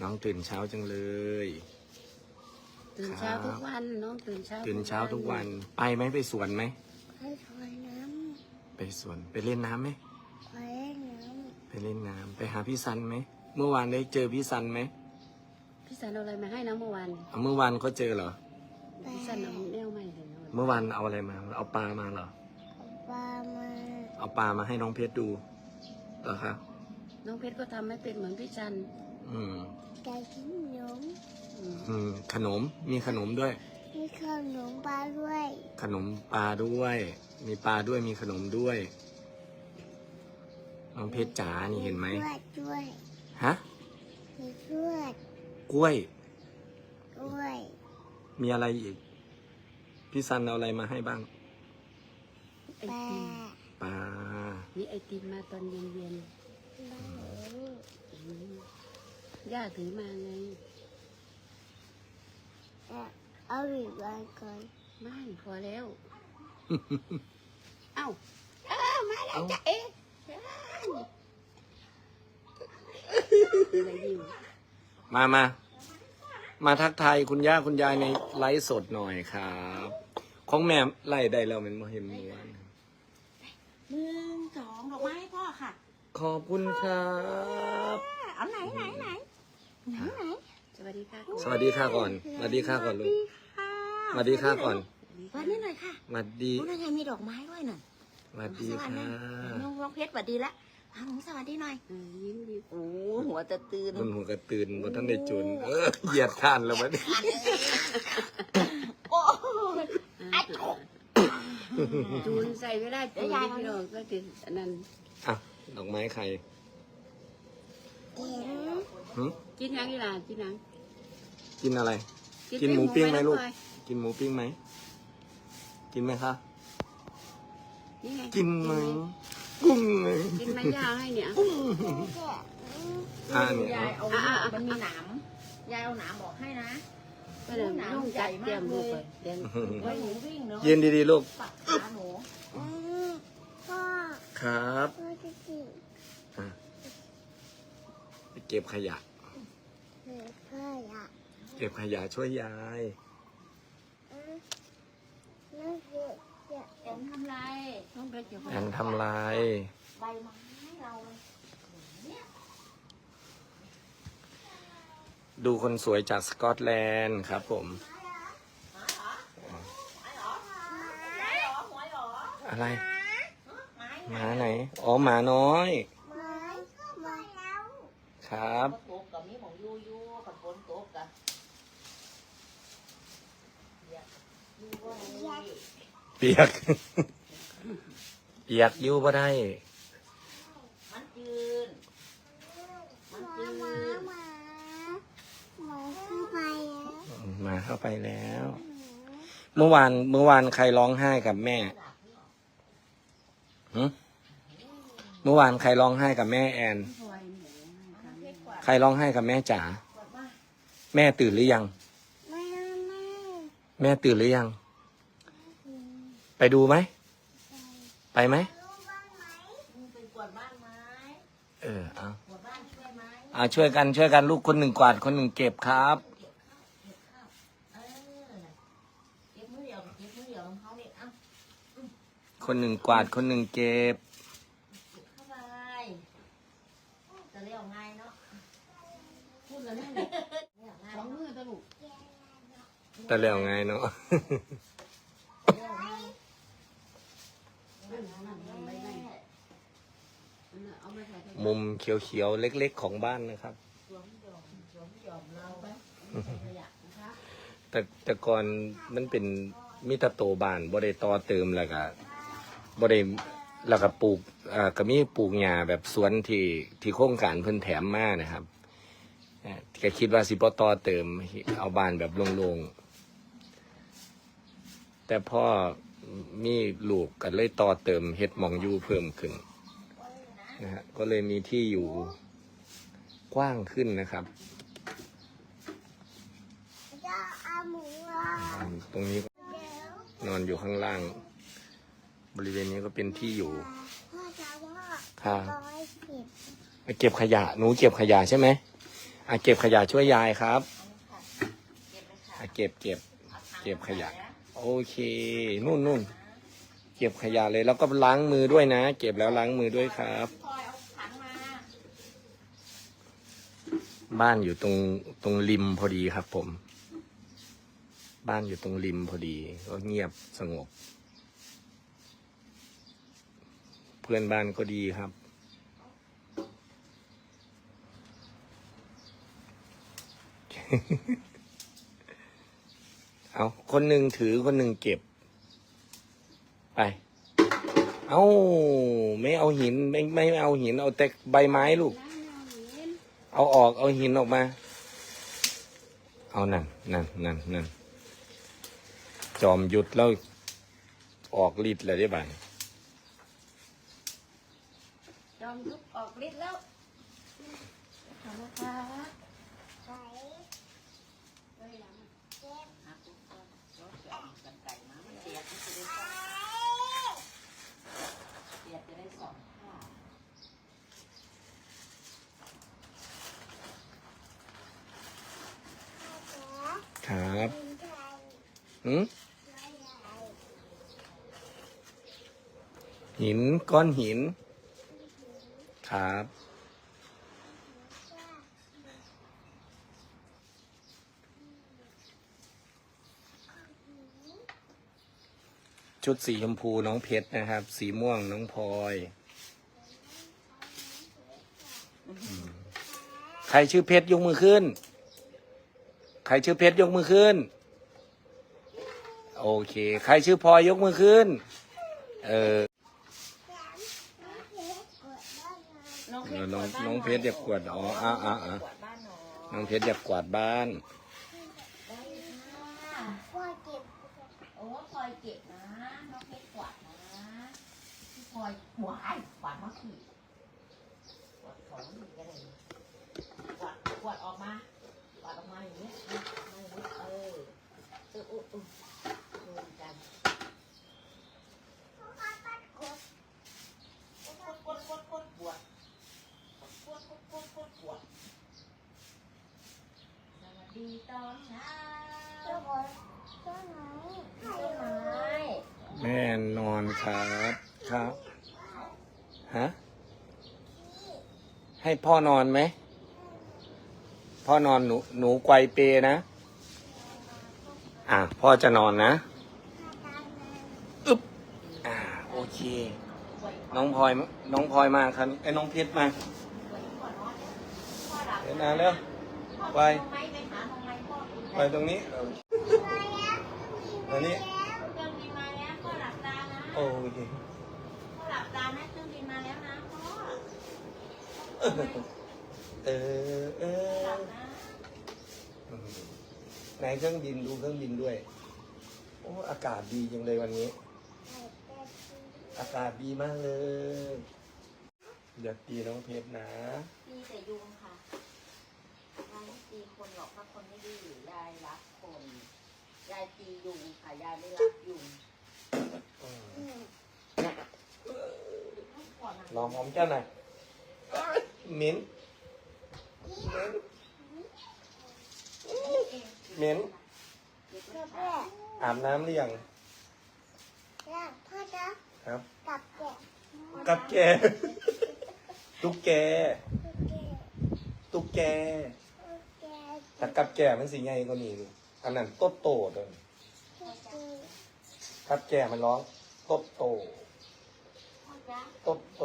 น้องตื่นเช้าจังเลย ตื่นเช้าทุกวันน้องตื่นเช้าตื่นเช้าทุกวัน ไปไหมไปสวนไหมให้ถอยน้ไปสวนไปเล่นน้ำไหมำไปเล่นน้ไปเล่นน้ำไปหาพี่ซันไหม เมื่อวานได้เจอพี่ซันไหม พี่สันเอาอะไรมาให้นะเมื่อวานอะเมื่อวานเขาเจอเหรอำพี่สันเอาแนวใหม่เลยนะเมื่อวานเอาอะไรมา เอาปลามาเหรอปลามา เอาปลามาให้น้องเพชรดูเหรอคะ น้องเพชรก็ทำไม่เป็นเหมือนพี่จันอืมไก่กินนมอืมอืมขนมมีขนมด้วย มีขนมปลาด้วยขนมปลาด้วย มีปลาด้วยมีขนมด้วยน้องเพชรจ๋านี่เห็นไหมทวดด้วยฮะมีทวดกล้วย ด้วยมีอะไรอีก พี่ซันเอาอะไรมาให้บ้างไอปลาติมปลามีไอติมมาตอนเย็นบ้านหนูๆอืม ย่าถือมาไงอะเอาอีกวันก่อนไม่พอแล้ว เอ้าเอ้ามาแล้วจ้ะเอ๊ะอะไรอยู่มามา มาทักทายคุณย่าคุณยายในไลฟ์สดหน่อยครับ ของแม่ไล่ได้แล้วแมันมาเห็นเมื่อวานหนึ่งสองดอกไม้ให้พ่อค่ะ ขอบคุณครับ เอาไหนไหนไหนไหนไหนสวัส ดีค่ะสวัสดีค่ะก่อนสวัสดีค่ะก่อนลูกค่ะสวัสดีค่ะก่อนสวัสดีหน่อยค่ะสวัสดีโอ้นั่นไงมีดอกไม้ด้วยน่ะสวัสดีสวัสค่ะน้องน้องเพชรสวัสดีละอะหนูสวัสดีหน่อยเออยิ้มดีโอ้หัวจะตื่นมันหัวกระตื่นบนท่านได้จุนเออเหยียดข้านแล้วมันโอ้อะจูนใส่ไม่ได้จูนที่พี่น้องก็ติดอันนั้นอะดอกไม้ใครเห็นหึกินยังอีหลานกินยัง กินอะไร กินหมูปิ้งไหมลูกน้อยกินหมูปิ้งไหม กินไหมคะ นี่ไง กินไหมกุ้งไหมกินไหมย่าให้เนี่ยอ่าเนี่ยยายเอาอะอะอะมันมีหนามยายเอาหนามบอกให้นะไปเลยนุ่งจัดเตรียมลูกไปเดี๋ยวไว้หนูวิ่งเนาะยืนดีๆลูกปักขาหนูอืมพ่อครับพ่อจะกินอะไปเก็บขยะเหือพ่ออยา กเก็บขยะช่วยยายอืมนั่นคืออยากแอนทำไรน้องเพชรอยู่แอนทำลายใบไม้เราเลยดูคนสวยจากสกอตแลนด์ครับผม อะไรหมาไหน อ๋อหมาน้อยมามาแล้วครับ ตกกับมีของยูยูกับฝนตกกับ เปียก เปียกอยู่บ่ได้ มันจืนมันจืมานมามาเข้าไปแล้วมาเข้าไปแล้ว เมื่อวานเมื่อวานใครร้องไห้กับแม่หึเมื่อวานใครร้องไห้กับแม่แอน ใครร้องไห้กับแม่จ๋า แม่ตื่นหรือยัง แม่แม่แม่ตื่นหรือยัง ไปดูไหม ไปไหมเป็นกวาดบ้านไหมเออเอากวาดบ้านช่วยไหมเอาช่วยกันช่วยกันลูกคนหนึ่งกวาดคนหนึ่งเก็บครับ เออเก็บมือเดียวเก็บมือเดียวของเขาเนี่ยเอาคนหนึ่งกวาดคนหนึ่งเก็บ เก็บเข้าไปจะเรียกง่ายเนาะพูดแล้วนั่นเลยเรียกง่ายสองมือตะลุกแต่แล้วไงเนาะ เรียกง่าย เอา มาใส่มุมเขียวๆ เล็กๆ ของบ้านนะครับสวมยอมสวมยอมเราไปขยะนะคะแต่แต่ก่อนมันเป็นมิตรโตบ้านบ่ได้ต่อเติมแล้วก็บ่ได้แล้วก็ปลูกอ่าก็มีปลูกหญ้าแบบสวนที่ที่โครงการเพิ่นแถมมานะครับเอ่อก็คิดว่าสิบ่ต่อเติมเอาบ้านแบบโล่งๆแต่พ่อมีลูกก็เลยต่อเติมเฮ็ดหมองอยู่เพิ่มขึ้น นะฮะก็เลยมีที่อยู่กว้างขึ้นนะครับจะเอาหมูอะอืมตรงนี้เดี๋ยวนอนอยู่ข้างล่าง บริเวณนี้ก็เป็นที่อยู่พ่อจะว่าค่ะร้อยสิบไปเก็บขยะหนูเก็บขยะใช่ไหมอะเก็บขยะช่วยยายครับเก็บเลยค่ะอะเก็บเก็บอาถังเก็บขยะมานะโอเค นู่นนู่นเก็บขยะเลยแล้วก็ล้างมือด้วยนะ เก็บแล้วล้างมือด้วยครับ พลอยเอาถังมา บ้านอยู่ตรงตรงริมพอดีครับ ผม บ้านอยู่ตรงริมพอดี ก็เงียบสงบ เพื่อนบ้านก็ดีครับ เอาคนหนึ่งถือคนหนึ่งเก็บ ไป เอาไม่เอาหินไม่ไม่เอาหินเอาแต่ใบไม้ลูก เอาออกเอาหินออกมา เอานั่นนั่นนั่นนั่นจอมหยุดแล้วออกฤทธิ์เลยได้บ่ายจอมยุบออกฤทธิ์แล้วขอบคุณค่ะใส่ เฮ้ยหลัง เก็บ หาปุ๊บก็รถจะเอากันไก่มามันเสียดมันจะได้สองเสียดจะได้สองผ้า ครับกินไทยหืมไม่ใหญ่หินก้อนหิน ครับ ชุดสีชมพูน้องเพชรนะครับ สีม่วงน้องพลอยใครชื่อเพชรยกมือขึ้น ใครชื่อเพชรยกมือขึ้น โอเค ใครชื่อพลอยยกมือขึ้น เออ น้องเพชรกดได้ไงน้องน้องเพชรอยากกวาดอ๋ออะอะอะ กวาดบ้านหน่อยน้องเพชรอยากกวาดบ้านได้ค่ะพ่อเก็บโอ้พลอยเก็บนะ น้องเพชรกวาดนะพี่พลอยหัวไอ้กวาดมะขีกวาดของนี่ก็ได้กวาดกวาดออกมากวาดออกมา อย่างนี้มาอย่างนี้เออเออเออเออดูกันกดกดกดกดกดบวชกดกดกดกดบวชสวัสดีตอนเช้าเจ้าบอลเจ้าไหนต้นไม้แม่นอนครับครับฮะให้พ่อนอนไหม พ่อนอนหนูหนูไกวเปนะ อะพ่อจะนอนนะอึ๊บอ่าโอเค น้องพลอยน้องพลอยมาครับไอ้น้องเพชรมาเดี๋ยวนะเร็วไปไปตรงนี้อันนี้เครื่องบินมาแล้วพ่อหลับตานะโอเคพ่อหลับตานะเครื่องบินมาแล้วนะพ่อ เออเออเอหลัอบนะในเครื่องบินดูเครื่องบินด้วย โอ้อากาศดีจังเลยวันนี้ อากาศดีมากเลยอย่าตีน้องเพชรนะตีแต่ยุงค่ะยายไม่ตีคนหรอกถ้าคนไม่ดื้อยายรักคนยายตียุงค่ะยายไม่รักยุงลองหอมเจ้าหน่อยเหม็น เหม็นเจ้าแม่อาบน้ำหรือยังแล้วพ่อจะครับกลับแกะกับแก ตุ๊กแก ตุ๊กแกแกแต่กับแกมันสีใหญ่กว่านี้ลูกอันนั้นโตโตๆเลยคือกับแกมันร้องโตโตพ่อจ๊ะโตโต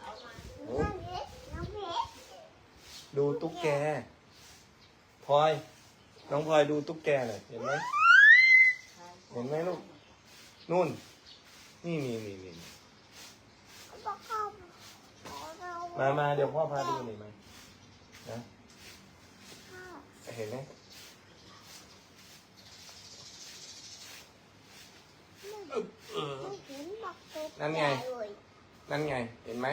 เอามา น้องเพชรน้องเพชร ดูตุ๊กแกพลอย น้องพลอยดูตุ๊กแกหน่อยเห็นไหมเห็นไหมลูกนู่น นี่นี่นี่นี่บอกเข้ามามาเดี๋ยวพ่อพาดูหน่อยไหมนะเห็นไหมนั่นไง นั่นไง เห็นไหม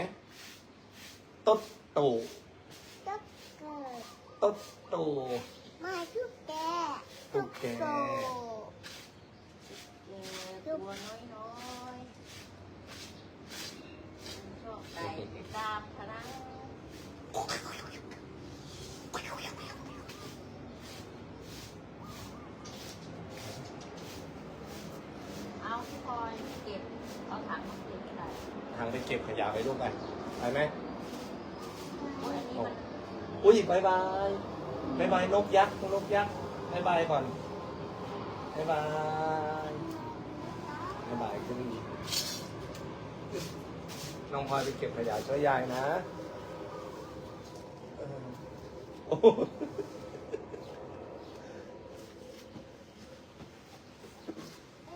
ต๊ดตูตุ๊ กเกิดต๊ดตูมาทุกแกตุ๊กแกโตเจอตัวน้อยๆมันชอบไก่ไก่ตามคณะเอาพี่พลอยเก็บเอาถังมาเก็บอะไรทางไปเก็บขยะไปลูกกันไปไหมโอ้ยอันนี้มัน อุ้ยบายบายบายบายนกยักษ์นกยักษ์บายบายก่อนบายบายบายบายขึ้นอีกน้องพลอยไปเก็บขยะช่วยยายนะเออโอ้โห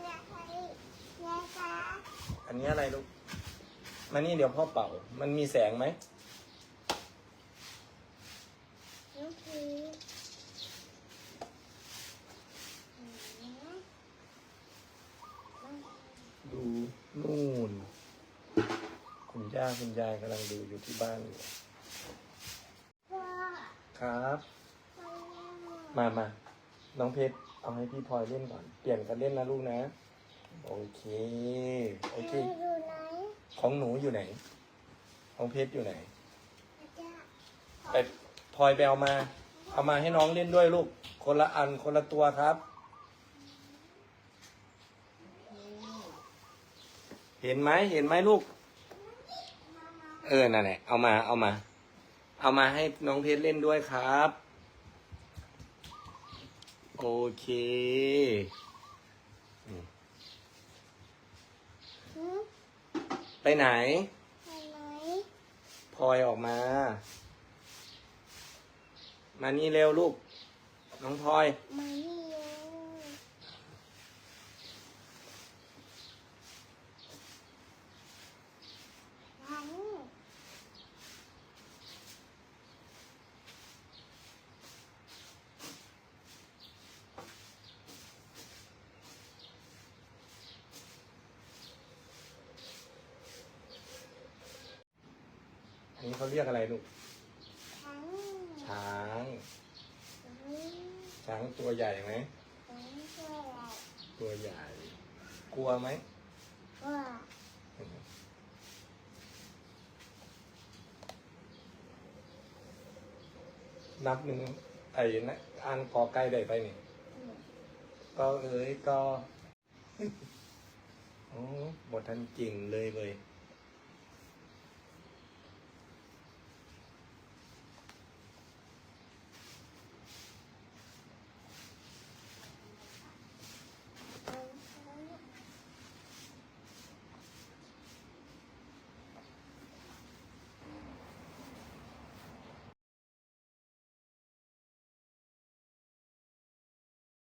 อยากไปยายคะอันนี้อะไรลูก มานี่เดี๋ยวพ่อเป่า มันมีแสงไหม น้องพีอืม ดูนู่น คุณย่าคุณยายกำลังดูอยู่ ที่บ้านอยู่พ่อครับพ่อแม่มามาน้องเพชรเอาให้พี่พลอยเล่นก่อน เปลี่ยนกันเล่นนะลูกนะ โอเค โอเคให้ดูไหนของหนูอยู่ไหน ของเพชรอยู่ไหนอาจารย์ไปพลอยไปเอามา เอามาให้น้องเล่นด้วยลูก คนละอันคนละตัวครับ เห็นไหมเห็นไหมลูก เออนั่นแหละเอามาเอามา เอามาให้น้องเพชรเล่นด้วยครับ โอเคหืมไปไหนไปไหนพลอยออกมา มานี่เร็วลูก น้องพลอย มานี่เร็วฉัน อั นนี้เขาเรียกอะไรลูกฉันช้างอืมช้างตัวใหญ่ไหมฉันช่วยอะไรตัวใหญ่ กลัวไหมว่านับหนึ่งไอ้นะอ่านกอไก่ได้ไปนี่ก็เอ้ยก็โอ้บททันจริงเลยเลย